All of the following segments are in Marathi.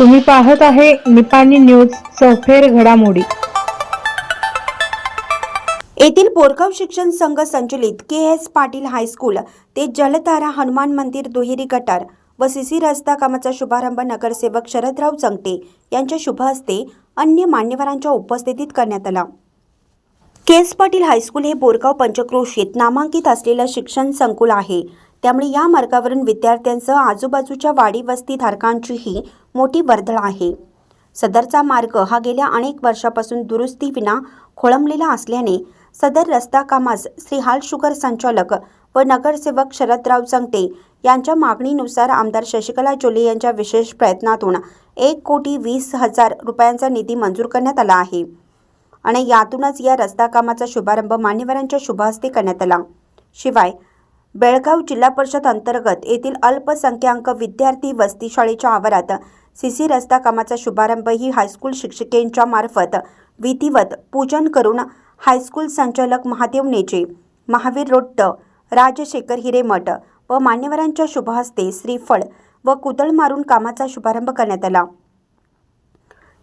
तुम्ही पाहत आहे निपाणी न्यूज सफेर घडामोडी. येथील बोरगाव शिक्षण संघ संचलित के एस पाटील हायस्कूल ते जलतारा हनुमान मंदिर दुहेरी गटार व सीसी रस्ता कामाचा शुभारंभ नगरसेवक शरदराव चंगटे यांच्या शुभ हस्ते अन्य मान्यवरांच्या उपस्थितीत करण्यात आला. के एस पाटील हायस्कूल हे बोरगाव पंचक्रोशीत नामांकित असलेलं शिक्षण संकुल आहे. त्यामुळे या मार्गावरून विद्यार्थ्यांसह आजूबाजूच्या वाडी वस्ती धारकांचीही मोठी वर्दळ आहे. सदरचा मार्ग हा गेल्या अनेक वर्षापासून दुरुस्तीविना खोळंबलेला असल्याने सदर रस्ता कामास श्री हाल शुगर संचालक व नगरसेवक शरदराव चंगटे यांच्या मागणीनुसार आमदार शशिकला जोले यांच्या विशेष प्रयत्नातून एक कोटी वीस हजार रुपयांचा निधी मंजूर करण्यात आला आहे आणि यातूनच या रस्ता कामाचा शुभारंभ मान्यवरांच्या शुभहस्ते करण्यात आला. शिवाय बेळगाव जिल्हा परिषद अंतर्गत येथील अल्पसंख्याक विद्यार्थी वस्ती शाळेच्या आवारात सीसी रस्ता कामाचा शुभारंभ ही हायस्कूल शिक्षिकेंच्या मार्फत विधिवत पूजन करून हायस्कूल संचालक महादेव नेचे महावीर रोट्ट राजशेखर हिरेमठ व मान्यवरांच्या शुभहस्ते श्रीफळ व कुदळ मारून कामाचा शुभारंभ करण्यात आला.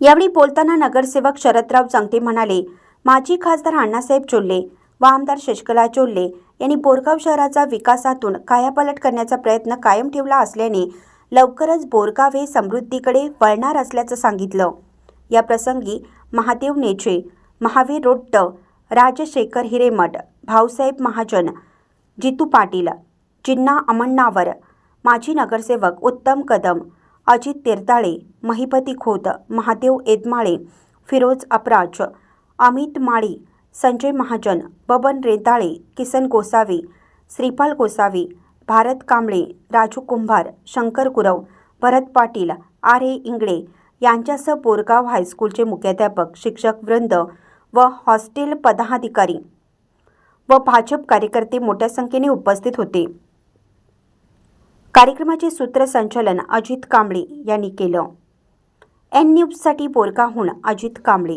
यावेळी बोलताना नगरसेवक शरदराव चांगटे म्हणाले माजी खासदार अण्णासाहेब चोल्ले व आमदार शशकला चोल्ले यांनी बोरगाव शहराचा विकासातून कायापालट करण्याचा प्रयत्न कायम ठेवला असल्याने लवकरच बोरगाव हे समृद्धीकडे वळणार असल्याचं सांगितलं. या प्रसंगी महादेव नेचे महावीर रोट्ट राजशेखर हिरेमठ भाऊसाहेब महाजन जितू पाटील जिन्ना अमण्णावर माजी नगरसेवक उत्तम कदम अजित तेरताळे महिपती खोत महादेव एदमाळे फिरोज अपराज अमित माळी संजय महाजन बबन रेताळे किसन गोसावी श्रीपाल गोसावी भारत कांबळे राजू कुंभार शंकर गुरव भरत पाटील आर ए इंगळे यांच्यासह बोरगाव हायस्कूलचे मुख्याध्यापक शिक्षक वृंद व हॉस्टेल पदाधिकारी व भाजप कार्यकर्ते मोठ्या संख्येने उपस्थित होते. कार्यक्रमाचे सूत्रसंचालन अजित कांबळे यांनी केलं. एन न्यूजसाठी बोरगाहून अजित कांबळे.